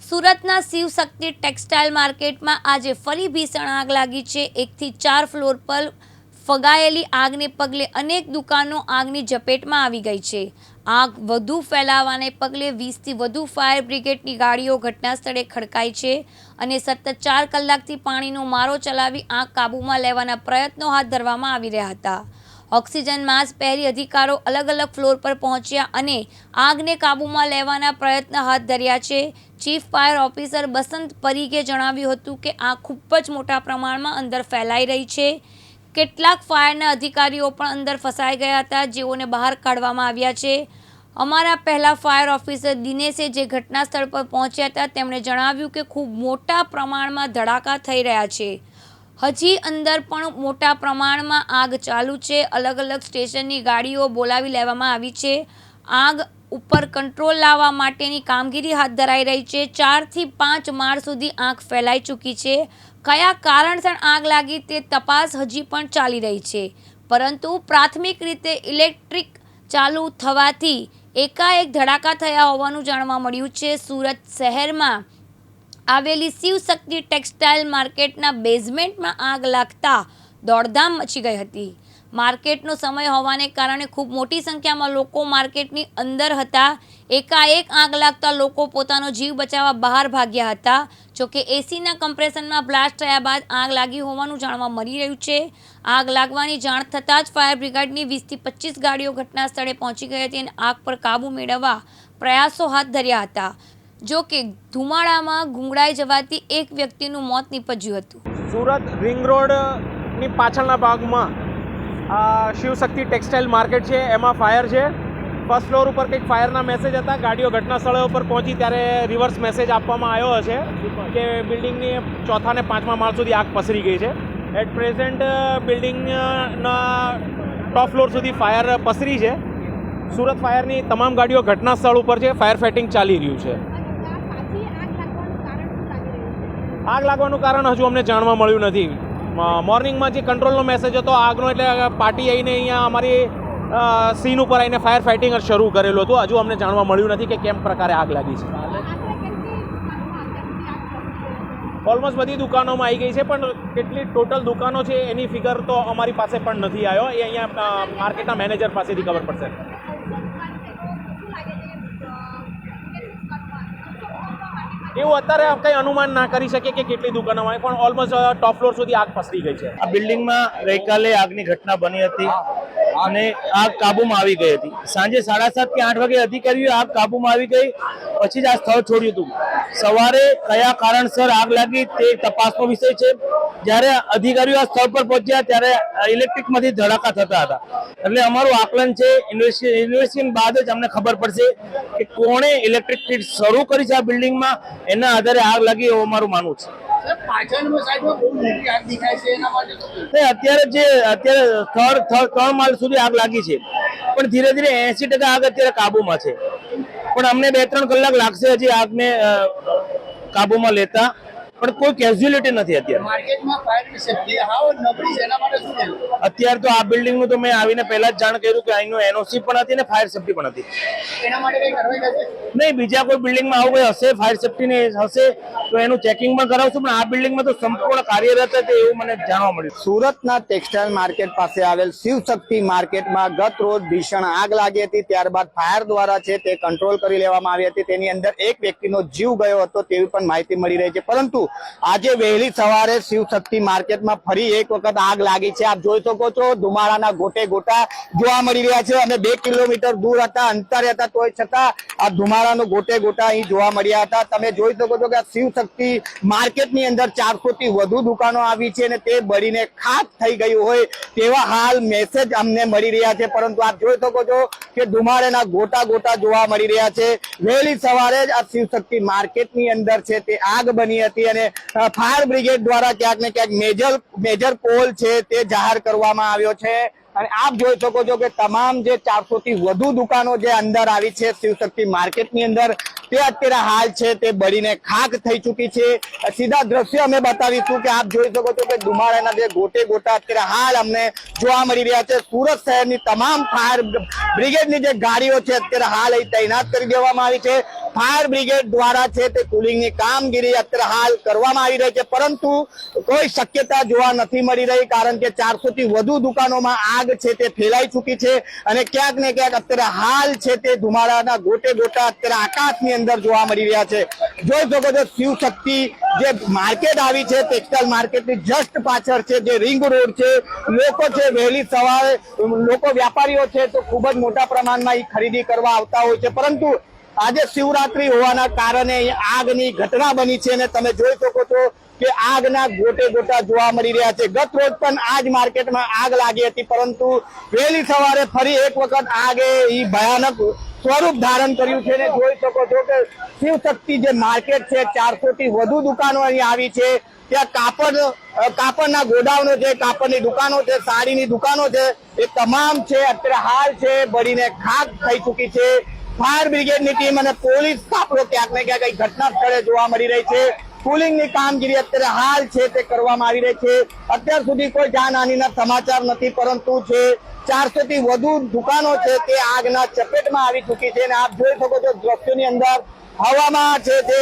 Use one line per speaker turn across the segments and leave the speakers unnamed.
સુરતના શિવશક્તિ ટેક્સટાઇલ માર્કેટમાં આજે ફરી ભીષણ આગ લાગી છે. એકથી ચાર ફ્લોર પર ફગાયેલી આગને પગલે અનેક દુકાનો આગની ઝપેટમાં આવી ગઈ છે. આગ વધુ ફેલાવાને પગલે વીસથી વધુ ફાયર બ્રિગેડની ગાડીઓ ઘટનાસ્થળે ખડકાઈ છે અને સતત ચાર કલાકથી પાણીનો મારો ચલાવી આગ કાબૂમાં લેવાના પ્રયત્નો હાથ ધરવામાં આવી રહ્યા હતા. ઓક્સિજન માસ્ક પહેરી અધિકારો અલગ અલગ ફ્લોર પર પહોંચ્યા અને આગને કાબૂમાં લેવાના પ્રયત્ન હાથ ધર્યા છે. Chief fire officer Basant Parige જણાવ્યું હતું કે આ ખૂબ જ મોટા પ્રમાણમાં અંદર ફેલાઈ રહી છે. કેટલાક ફાયરના અધિકારીઓ પણ અંદર ફસાઈ ગયા હતા, જેઓને બહાર કાઢવામાં આવ્યા છે. અમારા પહેલા ફાયર ઓફિસર દિનેશે જે ઘટના સ્થળ પર પહોંચ્યા હતા, તેમણે જણાવ્યું કે ખૂબ મોટા પ્રમાણમાં ધડાકા થઈ રહ્યા છે. હજી અંદર પણ મોટા પ્રમાણમાં આગ ચાલુ છે. અલગ અલગ સ્ટેશનની ગાડીઓ બોલાવી લેવામાં આવી છે. આગ ઉપર કંટ્રોલ લાવવા માટેની કામગીરી હાથ ધરાઈ રહી છે. ચારથી પાંચ માળ સુધી આગ ફેલાઈ ચૂકી છે. કયા કારણસર આગ લાગી તે તપાસ હજી પણ ચાલી રહી છે. પરંતુ પ્રાથમિક રીતે ઇલેક્ટ્રિક ચાલુ થવાથી એકાએક ધડાકા થયા હોવાનું જાણવા મળ્યું છે. સુરત શહેરમાં આવેલી શિવશક્તિ ટેક્સટાઇલ માર્કેટના બેઝમેન્ટમાં આગ લાગતા દોડધામ મચી ગઈ હતી. માર્કેટનો સમય હોવાને કારણે ખૂબ મોટી સંખ્યામાં લોકો માર્કેટની અંદર હતા. એકાએક આગ લાગતા લોકો પોતાનો જીવ બચાવવા બહાર ભાગ્યા હતા. જોકે એસીના કમ્પ્રેશનમાં બ્લાસ્ટ થયા બાદ આગ લાગી હોવાનું જાણવા મળી રહ્યું છે. આગ લાગવાની જાણ થતાં જ ફાયર બ્રિગેડની વીસથી પચીસ ગાડીઓ ઘટના સ્થળે પહોંચી ગઈ હતી અને આગ પર કાબૂ મેળવવા પ્રયાસો હાથ ધર્યા હતા. જો કે ધુમાડામાં ગુંગળાઈ જવાથી એક વ્યક્તિનું મોત નીપજ્યું હતું.
સુરત રિંગ રોડની પાછળના ભાગમાં શિવશક્તિ ટેક્સટાઇલ માર્કેટ છે, એમાં ફાયર છે. ફર્સ્ટ ફ્લોર ઉપર કંઈક ફાયરના મેસેજ હતા. ગાડીઓ ઘટના સ્થળે ઉપર પહોંચી ત્યારે રિવર્સ મેસેજ આપવામાં આવ્યો હશે કે બિલ્ડિંગની ચોથા ને પાંચમા માળ સુધી આગ પસરી ગઈ છે. એટ પ્રેઝન્ટ બિલ્ડિંગના ટોપ ફ્લોર સુધી ફાયર પસરી છે. સુરત ફાયરની તમામ ગાડીઓ ઘટના સ્થળ ઉપર છે. ફાયર ફાઇટિંગ ચાલી રહ્યું છે. આગ લાગવાનું કારણ હજુ અમને જાણવા મળ્યું નથી. મોર્નિંગમાં જે કંટ્રોલનો મેસેજ હતો આગનો એટલે પાર્ટી આવીને અહીંયા અમારી સીન ઉપર આવીને ફાયર ફાઇટિંગ શરૂ કરેલું હતું. હજુ અમને જાણવા મળ્યું નથી કે કેમ પ્રકારે આગ લાગી છે. ઓલમોસ્ટ બધી દુકાનોમાં આવી ગઈ છે, પણ કેટલી ટોટલ દુકાનો છે એની ફિગર તો અમારી પાસે પણ નથી આવ્યો. એ અહીંયા માર્કેટના મેનેજર પાસેથી ખબર પડશે. એવું અત્યારે કંઈ અનુમાન ના કરી શકીએ કે કેટલી દુકાનોમાં પણ ઓલમોસ્ટ ટોપ ફ્લોર સુધી આગ પસરી ગઈ છે.
આ બિલ્ડિંગમાં ગઈકાલે આગની ઘટના બની હતી અને આગ કાબૂમાં આવી ગઈ હતી. સાંજે સાડા સાત કે આઠ વાગે અધિકારીઓ આગ કાબૂમાં આવી ગઈ. પછી જ આ સ્થળ છોડ્યું હતું. સવારે કયા કારણસર આગ લાગી તે તપાસનો વિષય છે. જ્યારે અધિકારીઓ આ સ્થળ પર પહોંચ્યા ત્યારે ઇલેક્ટ્રિકમાંથી ધડાકા થતા હતા. એટલે અમારું આકલન છે ઇન્વેસ્ટિગેશન બાદ જ અમને ખબર પડશે કે કોણે ઇલેક્ટ્રિક ફીટ શરૂ કરી છે આ બિલ્ડિંગમાં. એના આધારે આગ લાગી એવું અમારું માનવું છે. અત્યારે જે અત્યારે થર્ડ થર્ડ ત્રણ માલ સુધી આગ લાગી છે. પણ ધીરે ધીરે એસી ટકા આગ અત્યારે કાબુમાં છે. પણ અમને બે ત્રણ કલાક લાગશે હજી આગને કાબુમાં લેતા. પણ કોઈ કેઝ્યુઅલિટી નથી અત્યારે.
સેફટી
અત્યારે તો આ બિલ્ડિંગનું તો મેં આવીને પહેલા જ જાણ કર્યું કે અહીંનું એનઓસી પણ હતી ને ફાયર સેફટી પણ હતી.
એના માટે કઈ કાર્યવાહી થશે?
નહીં બીજા કોઈ બિલ્ડિંગમાં આવું કોઈ હશે ફાયર સેફટીની હશે તો એનું ચેકિંગ પણ કરાવશું પણ આ બિલ્ડિંગમાં તો સંપૂર્ણ કાર્યરત હતી એવું મને જાણવા મળ્યું.
સુરતના ટેક્સટાઇલ માર્કેટ પાસે આવેલ શિવશક્તિ માર્કેટમાં ગત રોજ ભીષણ આગ લાગી હતી ત્યારબાદ ફાયર દ્વારા છે તે કંટ્રોલ કરી લેવામાં આવી હતી. તેની અંદર એક વ્યક્તિનો જીવ ગયો હતો તેવી પણ માહિતી મળી રહી છે. પરંતુ આજે વહેલી સવારે શિવશક્તિ માર્કેટમાં ફરી એક વખત આગ લાગી છે. આપ જોઈ શકો છો, ધુમાડાના ગોટે ગોટા જોવા મળી રહ્યા છે અને બે કિલોમીટર દૂર હતા, અંતરે હતા, તોય છતાં આ ધુમાડાનો ગોટે ગોટા અહીં જોવા મળ્યા હતા. તમે જોઈ શકો છો કે આ શિવશક્તિ માર્કેટની અંદર ચારસો થી વધુ દુકાનો આવી છે અને તે બળીને ખાક થઈ ગયું હોય તેવા હાલ મેસેજ અમને મળી રહ્યા છે. પરંતુ આપ જોઈ શકો છો કે ધુમાડાના ગોટા ગોટા જોવા મળી રહ્યા છે. વહેલી સવારે જ આ શિવશક્તિ માર્કેટની અંદર છે તે આગ બની હતી અને અ, ફાયર બ્રિગેડ દ્વારા ક્યાંક ને ક્યાંક મેજર મેજર કોલ છે તે જાહેર કરવામાં આવ્યો છે. અને આપ જોઈ શકો છો કે તમામ જે ચારસો થી વધુ દુકાનો જે અંદર આવી છે શિવશક્તિ માર્કેટની અંદર તે અત્યારે હાલ છે, તે બળીને ખાક થઈ ચૂકી છે. સીધા દ્રશ્ય અમે બતાવીશું કે આપ જોઈ શકો છો કે ધુમાડાના જે ગોટે ગોટા અત્યારે હાલ અમને જોવા મળી રહ્યા છે. સુરત શહેરની તમામ ફાયર બ્રિગેડની જે ગાડીઓ છે, અત્યારે હાલ અહીં તૈનાત કરી દેવામાં આવી છે. ફાયર બ્રિગેડ દ્વારા છે, તે કુલિંગની કામગીરી અત્યારે હાલ કરવામાં આવી રહી છે, પરંતુ કોઈ શક્યતા જોવા નથી મળી રહી, કારણ કે ચારસો થી વધુ દુકાનોમાં આગ છે, તે ફેલાઈ ચૂકી છે. અને ક્યાંક ને ક્યાંક અત્યારે હાલ છે, તે ધુમાડાના ગોટે ગોટા અત્યારે આકાશની અંદર જોવા મળી રહ્યા છે. જોઈ શકો છો શિવ શક્તિ જે માર્કેટ આવી છે, ટેક્સટાઇલ માર્કેટની જસ્ટ પાછળ છે, જે રિંગ રોડ છે, લોકો છે વહેલી સવારે, લોકો વ્યાપારીઓ છે તો ખૂબ જ મોટા પ્રમાણમાં એ ખરીદી કરવા આવતા હોય છે. પરંતુ આજે શિવરાત્રી હોવાના કારણે આગની ઘટના બની છે અને તમે જોઈ શકો છો કે આગના ગોટે ગોટા જોવા મળી રહ્યા છે. ગત રોજ પણ આ જ માર્કેટમાં આગ લાગી હતી, પરંતુ વહેલી સવારે ફરી એક વખત આગે એ ભયાનક સ્વરૂપ ધારણ કર્યું છે. ને જોઈ શકો છો કે શિવ શક્તિ જે માર્કેટ છે ચારસો થી વધુ દુકાનો અહીં આવી છે. ત્યાં કાપડ કાપડના ગોડાઉનો છે, કાપડની દુકાનો છે, સાડીની દુકાનો છે. એ તમામ છે, અત્યારે હાલ છે, બળીને ખાક થઈ ચૂકી છે. ફાયર બ્રિગેડની ટીમ અને પોલીસ કાફલો ક્યાંક ને ક્યાંક ઘટના સ્થળે જોવા મળી રહી છે. કુલિંગની કામગીરી અત્યારે હાલ છે તે કરવામાં આવી રહી છે. અત્યાર સુધી કોઈ જાનહાનિના સમાચાર નથી, પરંતુ છે ચારસો થી વધુ દુકાનો છે તે આગના ચપેટમાં આવી ચૂકી છે અને આપ જોઈ શકો છો દ્રશ્યોની અંદર હવામાં છે તે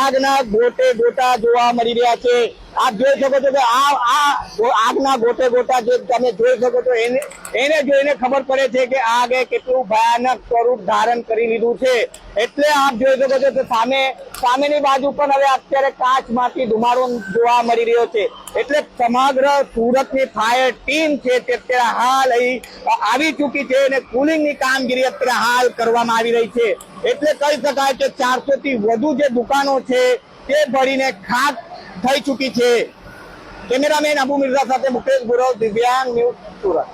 આગના ગોટે ગોટા જોવા મળી રહ્યા છે. આપ જોઈ શકો છો કે આ આ આગના ગોટે ગોટા જે તમે જોઈ શકો છો, એને એને જોઈને ખબર પડે છે કે આગે કેટલું ભયાનક સ્વરૂપ ધારણ કરી લીધું છે. એટલે આપ જોઈ શકો છો કે સામે સામેની બાજુ પણ હવે અત્યારે કાચમાંથી ધુમાડો જોવા મળી રહ્યો છે. એટલે સમગ્ર સુરતની ફાયર ટીમ છે તે અત્યારે હાલ અહીં આવી ચૂકી છે અને કુલિંગની કામગીરી અત્યારે હાલ કરવામાં આવી રહી છે. એટલે કહી શકાય કે ચારસો થી વધુ જે દુકાનો છે તે ભરીને ખાક થઈ ચૂકી છે. કેમેરામેન અબુ મિર્ઝા સાથે મુકેશ ગુરવ દિવ્યાંગ ન્યૂઝ સુરત.